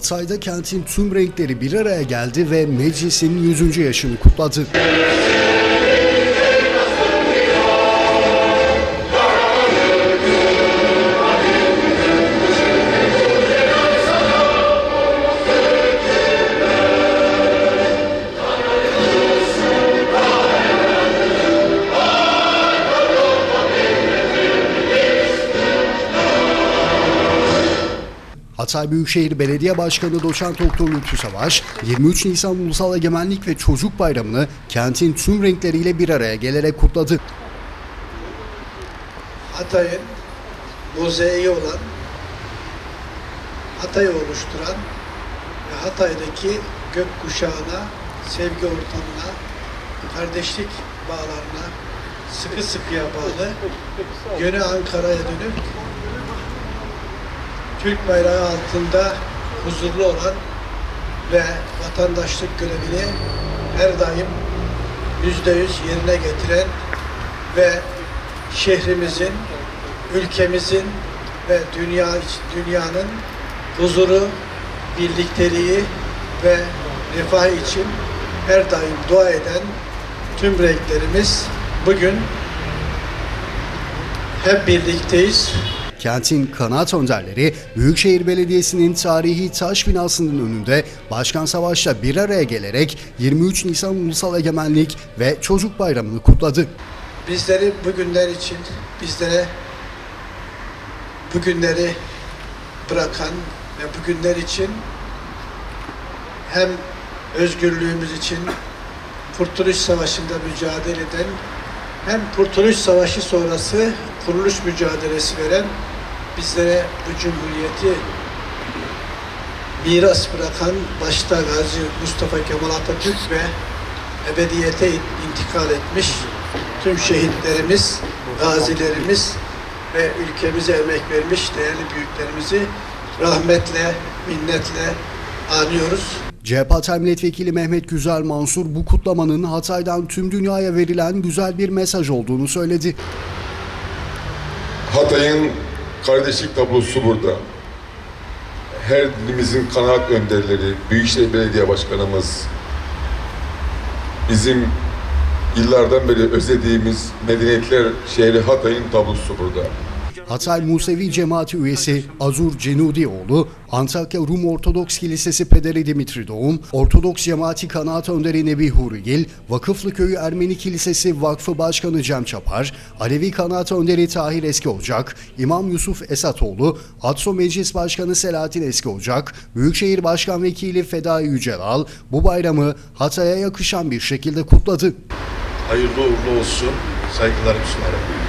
Hatay'da kentin tüm renkleri bir araya geldi ve meclisin 100. yaşını kutladı. Hatay Büyükşehir Belediye Başkanı Doçent Doktor Lütfü Savaş, 23 Nisan Ulusal Egemenlik ve Çocuk Bayramı'nı kentin tüm renkleriyle bir araya gelerek kutladı. Hatay'ın mozaiği olan, Hatay'ı oluşturan ve Hatay'daki gökkuşağına, sevgi ortamına, kardeşlik bağlarına sıkı sıkıya bağlı, yönü Ankara'ya dönük, Türk bayrağı altında huzurlu olan ve vatandaşlık görevini her daim yüzde yüz yerine getiren ve şehrimizin, ülkemizin ve dünya dünyanın huzuru, birlikteliği ve refah için her daim dua eden tüm renklerimiz bugün hep birlikteyiz. Kentin kanaat önderleri Büyükşehir Belediyesi'nin tarihi taş binasının önünde Başkan Savaş'la bir araya gelerek 23 Nisan Ulusal Egemenlik ve Çocuk Bayramı'nı kutladı. bizleri bugünler için bizlere bugünleri bırakan ve bugünler için hem özgürlüğümüz için Kurtuluş Savaşı'nda mücadele eden hem Kurtuluş Savaşı sonrası kuruluş mücadelesi veren bizlere bu cumhuriyeti miras bırakan başta Gazi Mustafa Kemal Atatürk ve ebediyete intikal etmiş tüm şehitlerimiz, gazilerimiz ve ülkemize emek vermiş değerli büyüklerimizi rahmetle, minnetle anıyoruz. CHP Hatay Milletvekili Mehmet Güzel Mansur bu kutlamanın Hatay'dan tüm dünyaya verilen güzel bir mesaj olduğunu söyledi. Hatay'ın kardeşlik tablosu burada. Her dilimizin kanaat önderleri, Büyükşehir Belediye Başkanımız, bizim yıllardan beri özlediğimiz medeniyetler şehri Hatay'ın tablosu burada. Hatay Musevi Cemaati üyesi Azur Cenudioğlu, Antakya Rum Ortodoks Kilisesi Pederi Dimitri Doğum, Ortodoks Cemaati Kanaat Önderi Nebi Hurigil, Vakıflı Köyü Ermeni Kilisesi Vakfı Başkanı Cem Çapar, Alevi Kanaat Önderi Tahir Eski Ocak, İmam Yusuf Esatoğlu, Atso Meclis Başkanı Selahattin Eski Ocak, Büyükşehir Başkan Vekili Fedai Yücelal bu bayramı Hatay'a yakışan bir şekilde kutladı. hayırlı uğurlu olsun. Saygılarımı sunarım.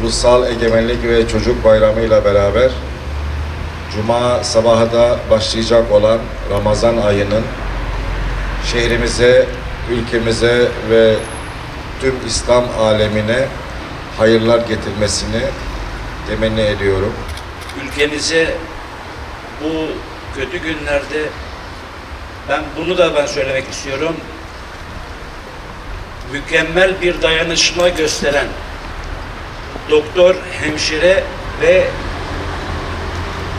Ulusal Egemenlik ve Çocuk Bayramı ile beraber Cuma sabahı da başlayacak olan Ramazan ayının şehrimize, ülkemize ve tüm İslam alemine hayırlar getirmesini temenni ediyorum. ülkemize bu kötü günlerde ben bunu da ben söylemek istiyorum. Mükemmel bir dayanışma gösteren doktor, hemşire ve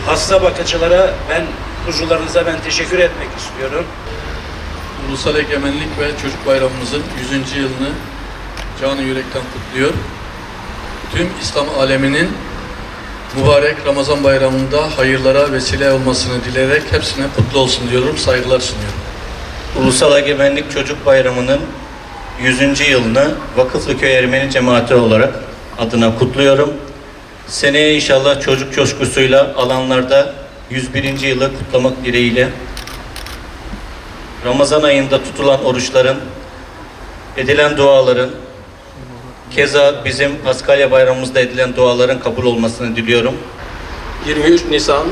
hasta bakıcılara ben huzurlarınıza ben teşekkür etmek istiyorum. Ulusal Egemenlik ve Çocuk Bayramımızın 100. yılını canı yürekten kutluyor. Tüm İslam aleminin mübarek Ramazan bayramında hayırlara vesile olmasını dileyerek hepsine kutlu olsun diyorum, saygılar sunuyorum. Ulusal Egemenlik Çocuk Bayramı'nın 100. yılını Vakıflıköy Ermeni Cemaati olarak adına kutluyorum. Seneye inşallah çocuk coşkusuyla alanlarda 101. yılı kutlamak dileğiyle Ramazan ayında tutulan oruçların, edilen duaların, keza bizim Paskalya Bayramımızda edilen duaların kabul olmasını diliyorum. 23 Nisan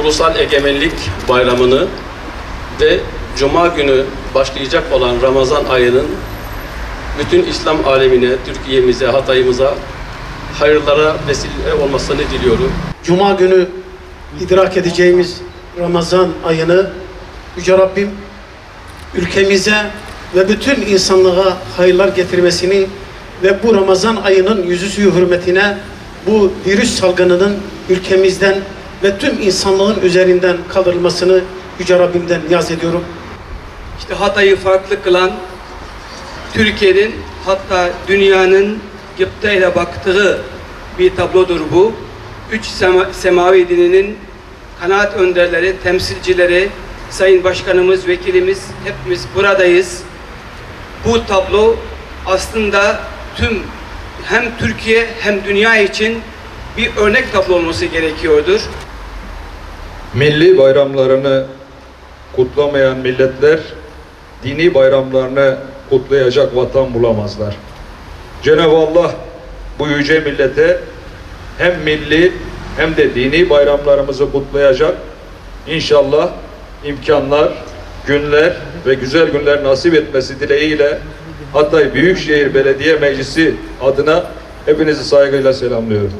Ulusal Egemenlik Bayramı'nı ve Cuma günü başlayacak olan Ramazan ayının bütün İslam alemine, Türkiye'mize, Hatay'ımıza hayırlara vesile olmasını diliyorum. Cuma günü idrak edeceğimiz Ramazan ayını Yüce Rabbim ülkemize ve bütün insanlığa hayırlar getirmesini ve bu Ramazan ayının yüzüsü hürmetine bu virüs salgınının ülkemizden ve tüm insanlığın üzerinden kaldırılmasını Yüce Rabbimden niyaz ediyorum. İşte Hatay'ı farklı kılan Türkiye'nin hatta dünyanın gıptayla baktığı bir tablodur bu. Üç sema, semavi dininin kanaat önderleri, temsilcileri, Sayın Başkanımız, Vekilimiz hepimiz buradayız. Bu tablo aslında tüm hem Türkiye hem dünya için bir örnek tablo olması gerekiyordur. Milli bayramlarını kutlamayan milletler dini bayramlarını kutlayacak vatan bulamazlar. Cenab-ı Allah bu yüce millete hem milli hem de dini bayramlarımızı kutlayacak inşallah imkanlar, günler ve güzel günler nasip etmesi dileğiyle Hatay Büyükşehir Belediye Meclisi adına hepinizi saygıyla selamlıyorum.